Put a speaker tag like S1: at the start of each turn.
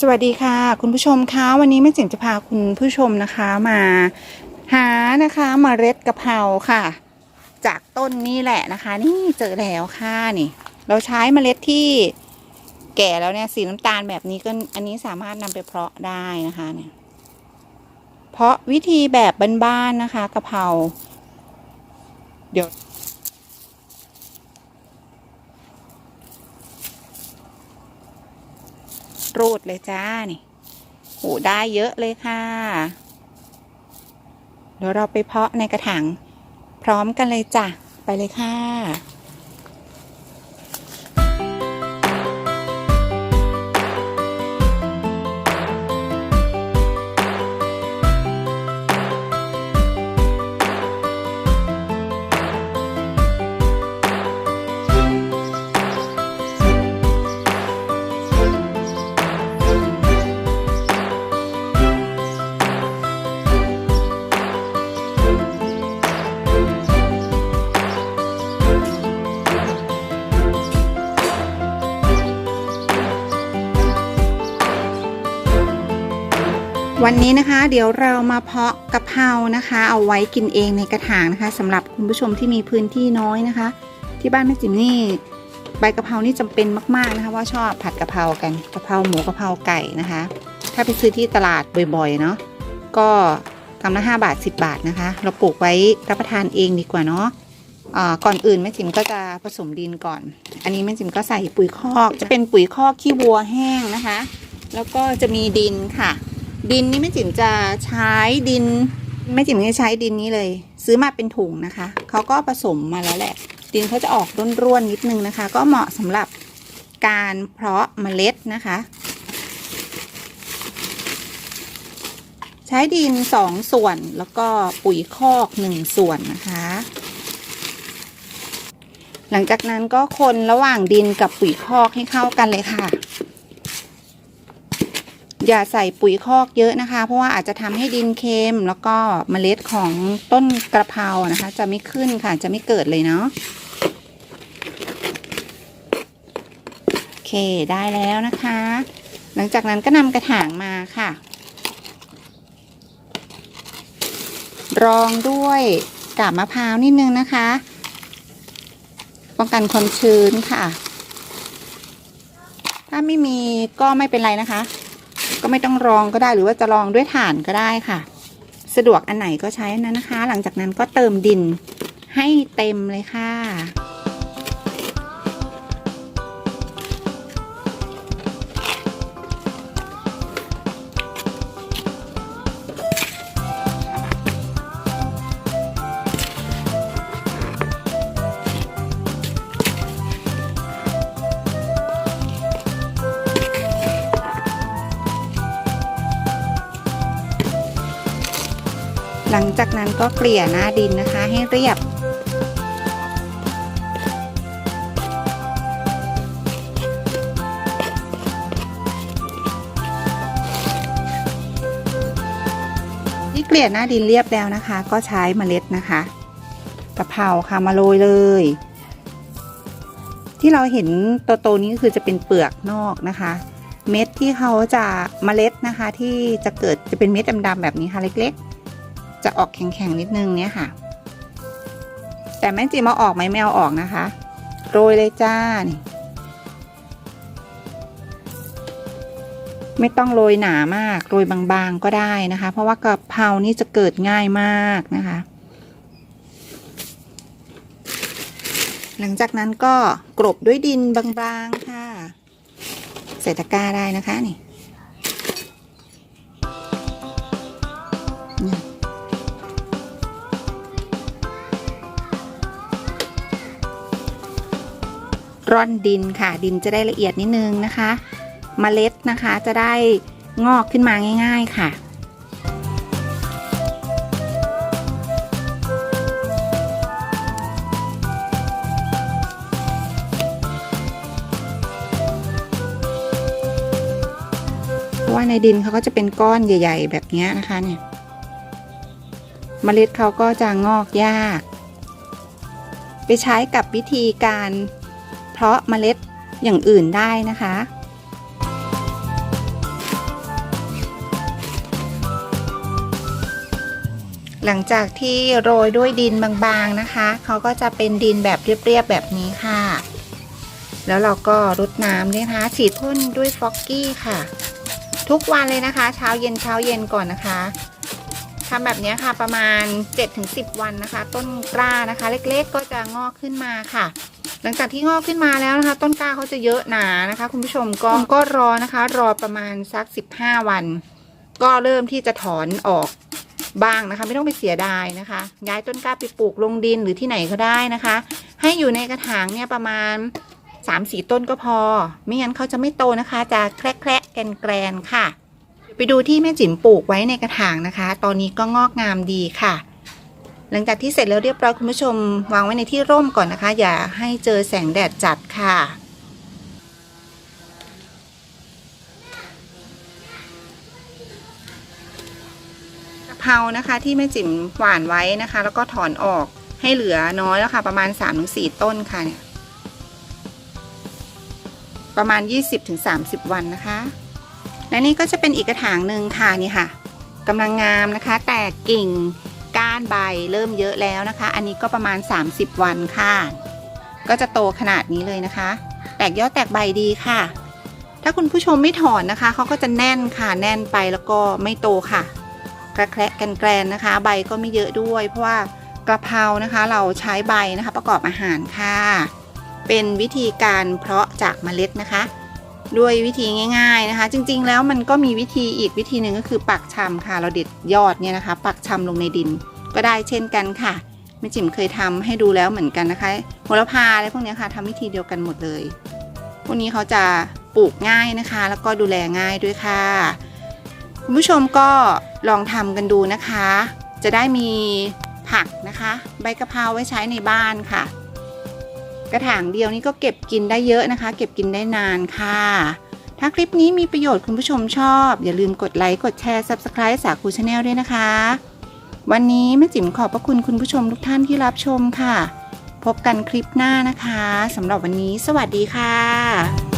S1: สวัสดีค่ะ คุณผู้ชมคะวันนี้แม่จิ๋มจะพาคุณผู้ชมนะคะมาหานะคะเมล็ดกะเพราค่ะ จากต้นนี่แหละนะคะ นี่เจอแล้วค่ะนี่ เราใช้เมล็ดที่แก่แล้วเนี่ยสีน้ำตาลแบบนี้ก็อันนี้สามารถนำไปเพาะได้นะคะเนี่ยเพาะวิธีแบบบ้านๆนะคะกะเพราเดี๋ยว รูดเลยจ้านี่โอ้ได้เยอะเลยค่ะ เดี๋ยวเราไปเพาะในกระถางพร้อมกันเลยจ้ะ ไปเลยค่ะ วันนี้นะคะ เดี๋ยวเรามาเพาะกะเพรานะคะ เอาไว้กินเองในกระถางนะคะสำหรับคุณผู้ชมที่มีพื้นที่น้อยนะคะ ที่บ้านแม่จิ๋มนี่ใบกะเพรานี่จำเป็นมากๆนะคะ ว่าชอบผัดกะเพรากันกะเพราหมูกะเพราไก่นะคะ ถ้าไปซื้อที่ตลาดบ่อยๆเนาะก็กำละ5บาท 10 บาทนะคะ เราปลูกไว้รับประทานเองดีกว่าเนาะก่อนอื่นแม่จิ๋มก็จะผสมดินก่อน อันนี้แม่จิ๋มก็ใส่ปุ๋ยคอก จะเป็นปุ๋ยคอกขี้วัวแห้งนะคะ แล้วก็จะมีดินค่ะ ดินนี่แม่จิ๋มจะใช้ดินแม่จิ๋มจะใช้ดินนี้เลย ซื้อมาเป็นถุงนะคะเขาก็ผสมมาแล้วแหละ ดินเขาจะออกร่วนๆนิดนึงนะคะ ก็เหมาะสำหรับการเพาะเมล็ดนะคะ ใช้ดินสองส่วนแล้วก็ปุ๋ยคอกหนึ่งส่วนนะคะ หลังจากนั้นก็คนระหว่างดินกับปุ๋ยคอกให้เข้ากันเลยค่ะ อย่าใส่ปุ๋ยคอกเยอะนะคะ เพราะว่าอาจจะทำให้ดินเค็มแล้วก็เมล็ดของต้นกระเพรานะคะ จะไม่ขึ้นค่ะจะไม่เกิดเลยเนาะโอเคได้แล้วนะคะ หลังจากนั้นก็นำกระถางมาค่ะ รองด้วยกาบมะพร้าวนิดนึงนะคะ ป้องกันความชื้นค่ะ ถ้าไม่มีก็ไม่เป็นไรนะคะ ก็ไม่ต้องรองก็ได้หรือว่าจะรองด้วยถ่านก็ได้ค่ะ สะดวกอันไหนก็ใช้นนั้นนะคะ หลังจากนั้นก็เติมดินให้เต็มเลยค่ะ หลังจากนั้นก็เกลี่ยหน้าดินนะคะให้เรียบ ที่เกลี่ยหน้าดินเรียบแล้วนะคะ ก็ใช้เมล็ดนะคะกะเพราค่ะมาโรยเลย ที่เราเห็นโตๆนี้ก็คือจะเป็นเปลือกนอกนะคะเม็ดที่เขาจะเมล็ดนะคะ ที่จะเกิดจะเป็นเม็ดดำๆแบบนี้ค่ะเล็ก ๆ จะออกแข็งๆนิดนึงเนี่ยค่ะ แต่แม่จีมาออกไหมไม่เอาออกนะคะ โรยเลยจ้านี่ไม่ต้องโรยหนามาก โรยบางๆก็ได้นะคะ เพราะว่ากะเพรานี่จะเกิดง่ายมากนะคะ หลังจากนั้นก็กรบด้วยดินบางๆค่ะใส่ตะกร้าได้นะคะนี่ ร่อนดินค่ะ ดินจะได้ละเอียดนิดนึงนะคะมเมล็ดนะคะจะได้งอกขึ้นมาง่าย ๆค่ะ เพราะว่าในดินเขาก็จะเป็นก้อนใหญ่ ๆ แบบนี้นะคะเนี่ยมเมล็ดเขาก็จะงอกยาก ไปใช้กับวิธีการ เพราะเมล็ดอย่างอื่นได้นะคะ หลังจากที่โรยด้วยดินบางๆนะคะ เขาก็จะเป็นดินแบบเรียบๆแบบนี้ค่ะ แล้วเราก็รดน้ำด้วยนะคะฉีดพ่นด้วยฟอกกี้ค่ะ ทุกวันเลยนะคะ เช้าเย็นเช้าเย็นก่อนนะคะทำแบบนี้ค่ะประมาณ 7-10 วันนะคะ ต้นกล้านะคะ เล็กๆก็จะงอกขึ้นมาค่ะ หลังจากที่งอกขึ้นมาแล้วนะคะ ต้นกล้าเขาจะเยอะหนานะคะ คุณผู้ชมก็ก็รอนะคะ รอประมาณสัก 15 วัน ก็เริ่มที่จะถอนออกบ้างนะคะ ไม่ต้องไปเสียดายนะคะ ย้ายต้นกล้าไปปลูกลงดินหรือที่ไหนก็ได้นะคะ ให้อยู่ในกระถางเนี่ยประมาณ3 4ต้นก็พอ ไม่งั้นเขาจะไม่โตนะคะ จะแคระแคระแกนแกรนค่ะ ไปดูที่แม่จิ๋มปลูกไว้ในกระถางนะคะ ตอนนี้ก็งอกงามดีค่ะ หลังจากที่เสร็จแล้วเรียบร้อยคุณผู้ชม วางไว้ในที่ร่มก่อนนะคะ อย่าให้เจอแสงแดดจัดค่ะกะเพรานะคะที่แม่จิ๋มหว่านไว้นะคะ แล้วก็ถอนออกให้เหลือน้อยแล้วค่ะ ประมาณ 3-4 ต้นค่ะเนี่ยประมาณ 20-30 วันนะคะ และนี่ก็จะเป็นอีกกระถางหนึ่งค่ะนี่ค่ะกำลังงามนะคะ แตกกิ่ง ก้านใบเริ่มเยอะแล้วนะคะ อันนี้ก็ประมาณ 30 วันค่ะ ก็จะโตขนาดนี้เลยนะคะ แตกยอดแตกใบดีค่ะ ถ้าคุณผู้ชมไม่ถอนนะคะเขาก็จะแน่นค่ะแน่นไปแล้วก็ไม่โตค่ะ กระแคะกันแกรนนะคะ ใบก็ไม่เยอะด้วย เพราะว่ากระเพรานะคะ เราใช้ใบนะคะประกอบอาหารค่ะ เป็นวิธีการเพาะจากเมล็ดนะคะ ด้วยวิธีง่าย ๆนะคะ จริง ๆ แล้วมันก็มีวิธีอีกวิธีหนึ่งก็คือปักชำค่ะ เราเด็ดยอดเนี่ยนะคะ ปักชำลงในดินก็ได้เช่นกันค่ะแม่จิ๋มเคยทำให้ดูแล้วเหมือนกันนะคะโหระพาอะไรพวกนี้ค่ะทำวิธีเดียวกันหมดเลยพวกนี้เขาจะปลูกง่ายนะคะ แล้วก็ดูแลง่ายด้วยค่ะคุณผู้ชมก็ลองทำกันดูนะคะ จะได้มีผักนะคะ ใบกะเพราไว้ใช้ในบ้านค่ะ กระถางเดียวนี้ก็เก็บกินได้เยอะนะคะ เก็บกินได้นานค่ะ ถ้าคลิปนี้มีประโยชน์คุณผู้ชมชอบ อย่าลืมกดไลค์กดแชร์ Subscribe สาคูชาแนลด้วยนะคะ วันนี้แม่จิ๋มขอบพระคุณคุณผู้ชมทุกท่านที่รับชมค่ะ พบกันคลิปหน้านะคะสำหรับวันนี้ สวัสดีค่ะ